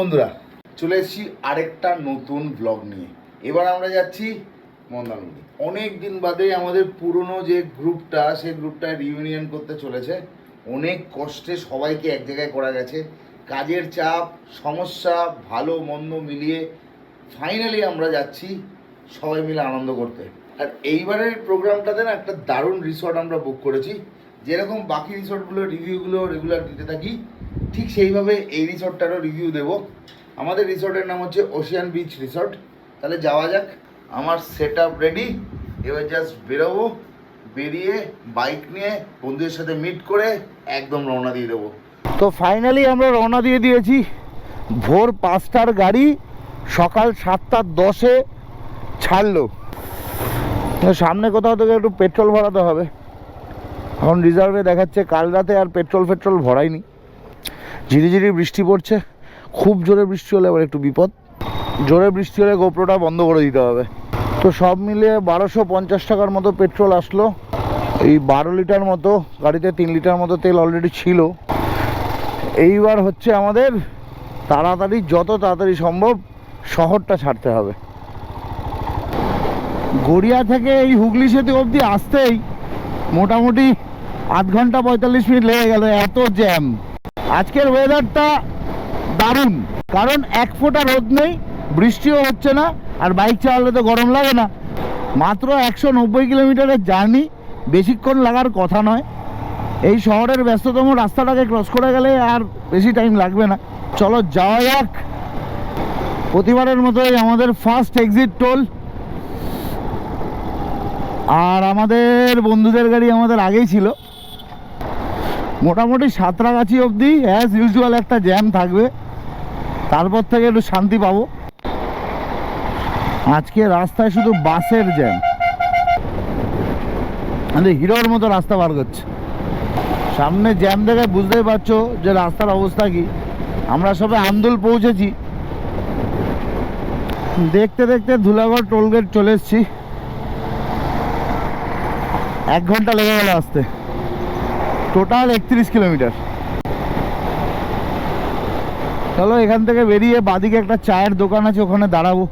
বন্ধুরা, চলে এসেছি আরেকটা নতুন ব্লগ নিয়ে। এবার আমরা যাচ্ছি মন্দারমণি। অনেক দিন বাদে আমাদের পুরনো যে গ্রুপটা সেই গ্রুপটা রিউনিয়ন করতে চলেছে। অনেক কষ্টে সবাইকে এক জায়গায় করা গেছে। কাজের চাপ, সমস্যা, ভালো, মন্দ মিলিয়ে ফাইনালি আমরা যাচ্ছি সবাই মিলে আনন্দ করতে। আর এইবারের প্রোগ্রামটাতে না একটা দারুণ রিসর্ট আমরা বুক করেছি। যেরকম বাকি রিসর্টগুলো রিভিউগুলো রেগুলার দিতে থাকি ঠিক সেইভাবে এই রিসর্টটারও রিভিউ দেব। আমাদের রিসর্টের নাম হচ্ছে ওশিয়ান বিচ রিসর্ট তাহলে যাওয়া যাক, আমার সেট আপ রেডি এবার জাস্ট বেরোবো, বেরিয়ে বাইক নিয়ে বন্ধুদের সাথে মিট করে একদম রওনা দিয়ে দেবো। তো ফাইনালি আমরা রওনা দিয়ে দিয়েছি, ভোর পাঁচটার গাড়ি সকাল সাতটা দশে ছাড়লো। সামনে কোথাও থেকে একটু পেট্রোল ভরাতে হবে। এখন রিজার্ভে দেখাচ্ছে কাল রাতে আর পেট্রোল ফেট্রোল ভরাইনি ঝিরিঝিরি বৃষ্টি পড়ছে, খুব জোরে বৃষ্টি হলে আবার একটু বিপদ। জোরে বৃষ্টি হলে গোপ্রোটা বন্ধ করে দিতে হবে। তো সব মিলিয়ে বারোশো পঞ্চাশ টাকার মতো পেট্রোল আসলো। এই বারো লিটার মতো, গাড়িতে তিন লিটার মতো তেল অলরেডি ছিল। এইবার হচ্ছে আমাদের তাড়াতাড়ি, যত তাড়াতাড়ি সম্ভব শহরটা ছাড়তে হবে। গড়িয়া থেকে এই হুগলি সেতু অবধি আসতেই মোটামুটি আধ ঘণ্টা পঁয়তাল্লিশ মিনিট লেগে গেল, এত জ্যাম আজকের ওয়েদারটা দারুণ। কারণ এক ফোঁটা রোদ নেই, বৃষ্টিও হচ্ছে না, আর বাইক চালালে তো গরম লাগে না। মাত্র একশো নব্বই কিলোমিটারের জার্নি বেশিক্ষণ লাগার কথা নয়। এই শহরের ব্যস্ততম রাস্তাটাকে ক্রস করে গেলে আর বেশি টাইম লাগবে না। চলো যাওয়া যাক। প্রতিবারের মতোই আমাদের ফার্স্ট এক্সিট টোল আর আমাদের বন্ধুদের গাড়ি আমাদের আগেই ছিল। মোটামুটি সাঁতরাগাছি অবধি অ্যাজ ইউজুয়াল একটা জ্যাম থাকবে। তারপর থেকে একটু শান্তি পাবো। আজকে রাস্তায় শুধু বাসের জ্যাম আমাদের হিরোর মতো রাস্তা বার করছে। সামনে জ্যাম দেখে বুঝতেই পারছ যে রাস্তার অবস্থা কি। আমরা সবে আন্দুল পৌঁছেছি। দেখতে দেখতে ধুলাগড় টোলগেট চলে এসেছি। এক ঘণ্টা লেগে গেল আসতে। টোটাল একত্রিশ কিলোমিটার। চলো এখান থেকে বেরিয়ে বাদিকে একটা চায়ের দোকান আছে, ওখানে দাঁড়াবো।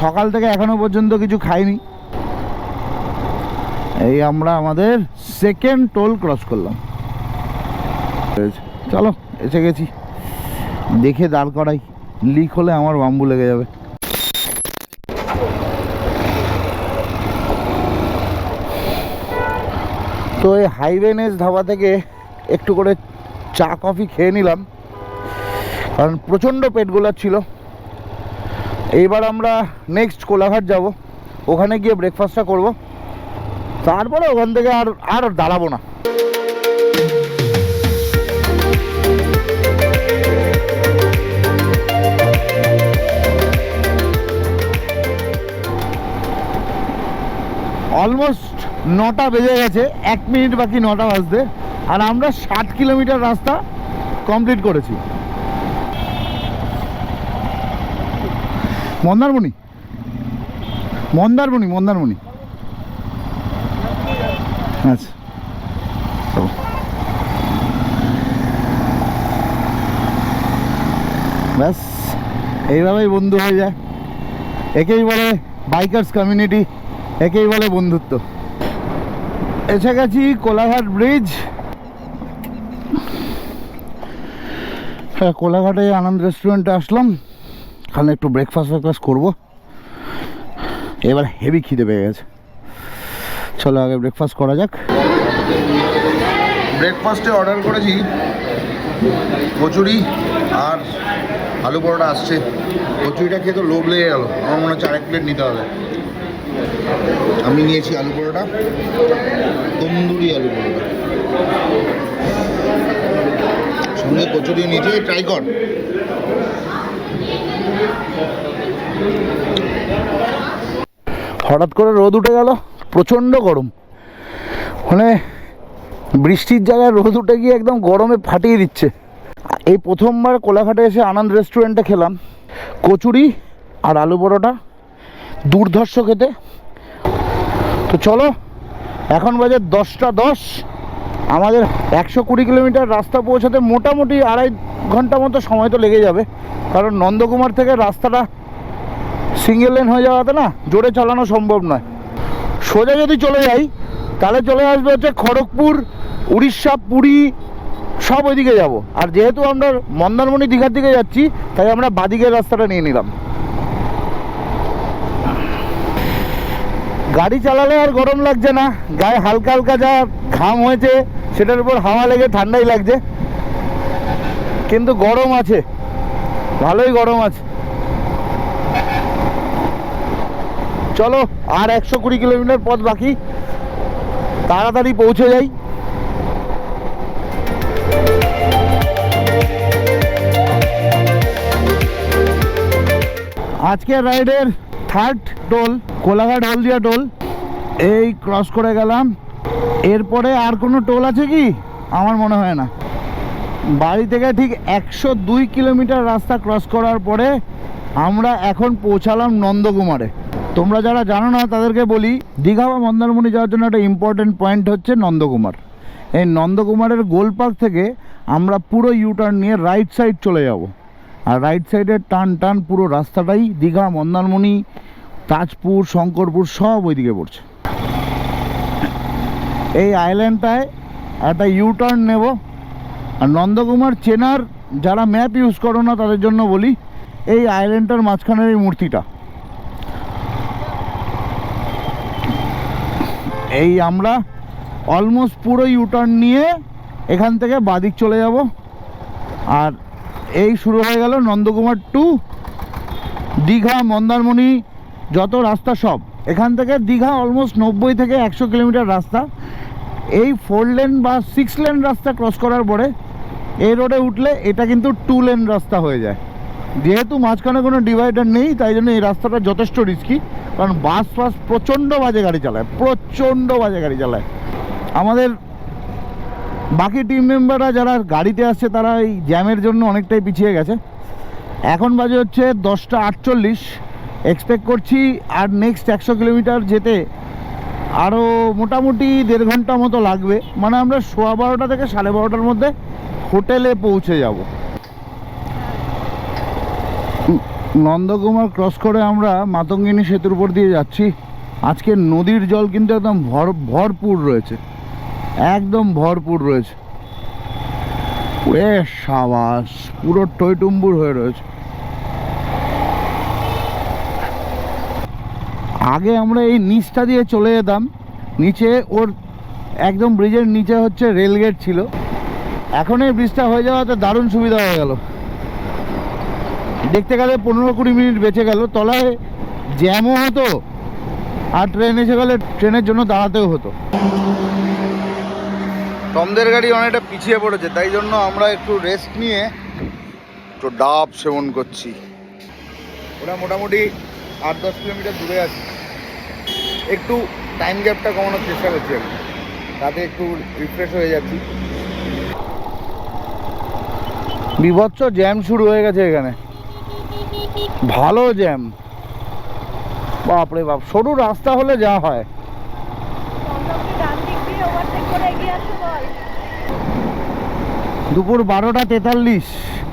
সকাল থেকে এখনও পর্যন্ত কিছু খাইনি। এই আমরা আমাদের সেকেন্ড টোল ক্রস করলাম। চলো, এসে গেছি। দেখে দাঁড় করাই। লিক হলে আমার বাম্বু লেগে যাবে। তো এই হাইওয়েনেস ধাবা থেকে একটু করে চা কফি খেয়ে নিলাম। কারণ প্রচণ্ড পেট ছিল। এইবার আমরা নেক্সট কোলাঘাট যাব। ওখানে গিয়ে ব্রেকফাস্টটা করব। তারপরে ওখান থেকে আর আর দাঁড়াবো না। অলমোস্ট নটা বেজে গেছে, এক মিনিট বাকি নটা বাজতে, আর আমরা ষাট কিলোমিটার রাস্তা কমপ্লিট করেছি। মন্দারমণি? মন্দারমণি মন্দারমণি। আচ্ছা। ব্যাস, এইভাবেই বন্ধু হয়ে যায়। একেই বলে বাইকার্স কমিউনিটি একেই বলে বন্ধুত্ব। এসে গেছি কোলাঘাট ব্রিজ। হ্যাঁ কোলাঘাটে আনন্দ রেস্টুরেন্টে আসলাম। এখানে একটু ব্রেকফাস্ট ব্রেকফাস্ট করব। এবার হেভি খিদে পেয়ে গেছে। চলো আগে ব্রেকফাস্ট করা যাক। ব্রেকফাস্টে অর্ডার করেছি। কচুরি আর আলু পরোটা আসছে। কচুরিটা খেয়ে তো লোভ লেগে গেল। আমার মনে হচ্ছে আরেক প্লেট নিতে হবে। আমি নিয়েছি আলু পরোটা, তন্দুরি আলু পরোটা। সঙ্গে কচুরি নিয়েছি ট্রাই কর। হঠাৎ করে রোদ উঠে গেল, প্রচণ্ড গরম। মানে বৃষ্টির জায়গায় রোদ উঠে গিয়ে একদম গরমে ফাটিয়ে দিচ্ছে। এই প্রথমবার কোলাঘাটে এসে আনন্দ রেস্টুরেন্টে খেলাম। কচুরি আর আলু পরোটা, দুর্ধর্ষ খেতে। তো চলো, এখন বাজে দশটা দশ। আমাদের একশো কুড়ি কিলোমিটার রাস্তা পৌঁছাতে মোটামুটি আড়াই ঘণ্টা মতো সময় তো লেগে যাবে। কারণ নন্দকুমার থেকে রাস্তাটা সিঙ্গেল লেন হয়ে যাওয়াতে না জোরে চালানো সম্ভব নয়। সোজা যদি চলে যাই, তাহলে চলে আসবে হচ্ছে খড়গপুর, উড়িষ্যা, পুরী, সব ওইদিকে যাব। আর যেহেতু আমরা মন্দারমণি দীঘার দিকে যাচ্ছি, তাই আমরা বাদিকের রাস্তাটা নিয়ে নিলাম। গাড়ি চালালে আর গরম লাগছে না, গায়ে হালকা হালকা যা ঘাম হয়েছে, সেটার উপর হাওয়া লেগে ঠান্ডাই লাগছে। কিন্তু গরম আছে, ভালোই গরম আছে। চলো, আর একশো কুড়ি কিলোমিটার পথ বাকি, তাড়াতাড়ি পৌঁছে যাই। আজকের রাইডের third toll, Kolaghat Haldia toll. এই ক্রস করে গেলাম। এরপরে আর কোনো টোল আছে কি? আমার মনে হয় না। বাড়ি থেকে ঠিক একশো দুই কিলোমিটার রাস্তা ক্রস করার পরে আমরা এখন পৌঁছালাম নন্দকুমারে। তোমরা যারা জানো না, তাদেরকে বলি, দীঘা বা মন্দারমণি যাওয়ার জন্য একটা ইম্পর্টেন্ট পয়েন্ট হচ্ছে নন্দকুমার। এই নন্দকুমারের গোলপার্ক থেকে আমরা পুরো ইউটার্ন নিয়ে রাইট সাইড চলে যাব। আর রাইট সাইডের টান টান পুরো রাস্তাটাই, দীঘা, মন্দারমণি, তাজপুর, শঙ্করপুর, সব ওইদিকে পড়ছে। এই আইল্যান্ডটায় একটা ইউটার্ন নেব। আর নন্দকুমার চেনার যারা ম্যাপ ইউজ করো না, তাদের জন্য বলি, এই আইল্যান্ডটার মাঝখানের এই মূর্তিটা। এই আমরা অলমোস্ট পুরো ইউটার্ন নিয়ে এখান থেকে বাদিক চলে যাব। আর এই শুরু হয়ে গেল নন্দকুমার টু, দীঘা, মন্দারমণি, যত রাস্তা সব। এখান থেকে দীঘা অলমোস্ট নব্বই থেকে একশো কিলোমিটার রাস্তা। এই ফোর লেন বা সিক্স লেন রাস্তা ক্রস করার পরে এই রোডে উঠলে এটা কিন্তু টু লেন রাস্তা হয়ে যায়। যেহেতু মাঝখানে কোনো ডিভাইডার নেই, তাই জন্য এই রাস্তাটা যথেষ্ট রিস্কি কারণ বাস ফাস প্রচণ্ড বাজে গাড়ি চালায়, প্রচণ্ড বাজে গাড়ি চালায়। আমাদের বাকি টিম মেম্বাররা যারা গাড়িতে আসছে, তারা এই জ্যামের জন্য অনেকটাই পিছিয়ে গেছে। এখন বাজে হচ্ছে দশটা আটচল্লিশ। এক্সপেক্ট করছি আর নেক্সট একশো কিলোমিটার যেতে আরও মোটামুটি দেড় ঘণ্টা মতো লাগবে। মানে আমরা সোয়া বারোটা থেকে সাড়ে বারোটার মধ্যে হোটেলে পৌঁছে যাব। নন্দকুমার ক্রস করে আমরা মাতঙ্গিনী সেতুর উপর দিয়ে যাচ্ছি। আজকে নদীর জল কিন্তু একদম ভর, ভরপুর রয়েছে। একদম ভরপুর রয়েছে। সাবাস, পুরো টইটুম্বুর হয়ে রয়েছে। আগে আমরা এই নিচটা দিয়ে চলে যেতাম, নিচে ওর একদম ব্রিজের নিচে হচ্ছে রেলগেট ছিল। এখন এই ব্রিজটা হয়ে যাওয়াতে দারুণ সুবিধা হয়ে গেল। দেখতে গেলে পনেরো কুড়ি মিনিট বেঁচে গেল, তলায় জ্যামও হতো, আর ট্রেন এসে গেলে ট্রেনের জন্য দাঁড়াতেও হতো। টমদের গাড়ি অনেকটা পিছিয়ে পড়েছে, তাই জন্য আমরা একটু রেস্ট নিয়ে একটু ডাব সেবন করছি। ওরা মোটামুটি আট দশ কিলোমিটার দূরে আছে। একটু টাইম গ্যাপটা কমানোর চেষ্টা করছি আমি। তাতে একটু রিফ্রেশ হয়ে যাচ্ছি। বিভৎস জ্যাম শুরু হয়ে গেছে এখানে। ভালো জ্যাম বাপরে বাপ, সরু রাস্তা হলে যা হয় চন্দ্রপুর ডান দিক দিয়ে ওভারটেক করে এগিয়ে আসতে বল দুপুর বারোটা তেতাল্লিশ।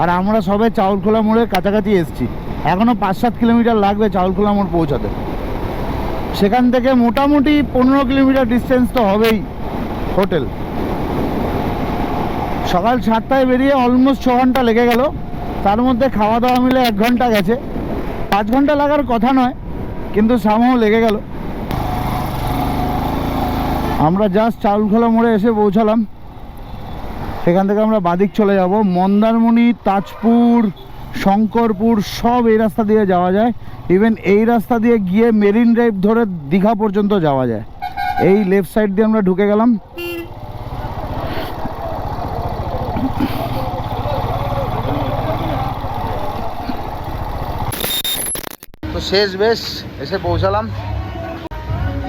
আর আমরা সবে চাউলখোলা মোড়ের কাছাকাছি এসেছি। এখনও পাঁচ সাত কিলোমিটার লাগবে চাউলখোলা মোড় পৌঁছাতে। সেখান থেকে মোটামুটি পনেরো কিলোমিটার ডিস্টেন্স তো হবেই হোটেল। সকাল সাতটায় বেরিয়ে অলমোস্ট ছ ঘণ্টা লেগে গেল। তার মধ্যে খাওয়া দাওয়া মিলে এক ঘণ্টা গেছে। পাঁচ ঘণ্টা লাগার কথা নয়, কিন্তু সামও লেগে গেল। আমরা জাস্ট চাউলখোলা মোড়ে এসে পৌঁছালাম। সেখান থেকে আমরা বাদিক চলে যাব। মন্দারমণি, তাজপুর, শঙ্করপুর, সব এই রাস্তা দিয়ে যাওয়া যায়। ইভেন এই রাস্তা দিয়ে গিয়ে মেরিন ড্রাইভ ধরে দীঘা পর্যন্ত যাওয়া যায়। এই লেফট সাইড দিয়ে আমরা ঢুকে গেলাম। তো শেষ বেশ, এসে পৌঁছালাম।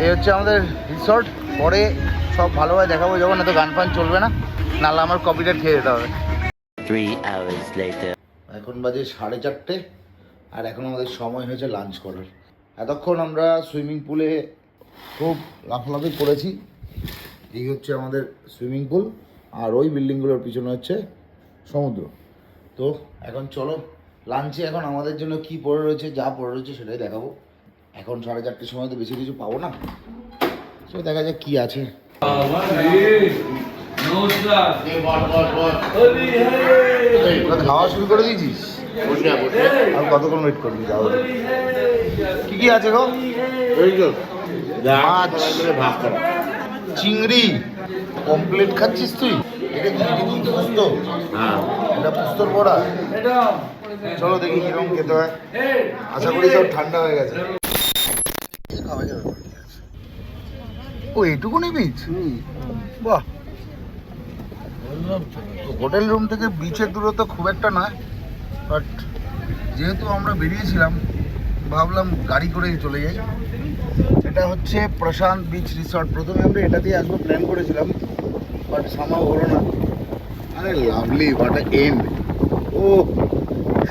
এই হচ্ছে আমাদের রিসর্ট পরে সব ভালোভাবে দেখাবো, যখন এত গান ফান চলবে না। নাহলে আমার কপিটা খেয়ে যেতে হবে। Three hours later. এখন বাজে সাড়ে চারটে আর এখন আমাদের সময় হয়েছে লাঞ্চ করার। এতক্ষণ আমরা সুইমিং পুলে খুব লাফালাফি করেছি। এই হচ্ছে আমাদের সুইমিং পুল আর ওই বিল্ডিংগুলোর পিছনে হচ্ছে সমুদ্র। তো এখন চলো লাঞ্চে এখন আমাদের জন্য কি পড়ে রয়েছে যা পড়ে রয়েছে সেটাই দেখাবো। এখন সাড়ে চারটের সময় তো বেশি কিছু পাবো না। সো দেখা যাক কি আছে। তোরা খাওয়া শুরু করে দিয়েছিস? আর কতক্ষণ ওয়েট করবি? কি কি আছে গো? মাছ। চিংড়ি। কমপ্লিট খাচ্ছিস তুই? এটা কি পুস্ত এটা পুস্তর পড়া চলো দেখি কীরকম খেতে হয়। আশা করি সব ঠান্ডা হয়ে গেছে। খাওয়া যাবে। ও এটুকুনি বীজ বাহ। হোটেল রুম থেকে বিচের দূরত্ব খুব একটা না বাট যেহেতু আমরা বেরিয়েছিলাম, ভাবলাম গাড়ি করেই চলে যাই। এটা হচ্ছে প্রশান্ত বিচ রিসর্ট প্রথমে আমরা এটা দিয়ে আসব প্ল্যান করেছিলাম বাট সামা হলো না। আরে লাভলি হোয়াট এন্ড ও,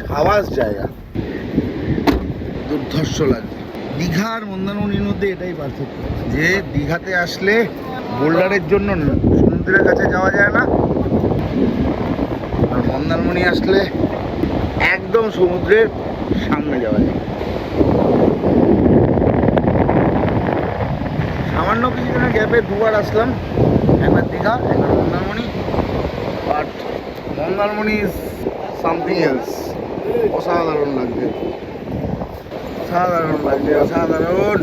সাবাস জায়গা। দুর্ধর্ষ লাগে দীঘা আর মন্দারমণির মধ্যে এটাই পার্থক্য। যে দীঘাতে আসলে বোল্ডারের জন্য সমুদ্রের কাছে যাওয়া যায় না। আর মন্দারমণি আসলে একদম সমুদ্রের সামনে যাওয়া যায়। সামান্য কিছুদিনের গ্যাপে দুবার আসলাম, একবার দীঘা, একবার Mandarmani. But Mandarmani is something else অসাধারণ লাগছে অসাধারণ লাগছে অসাধারণ।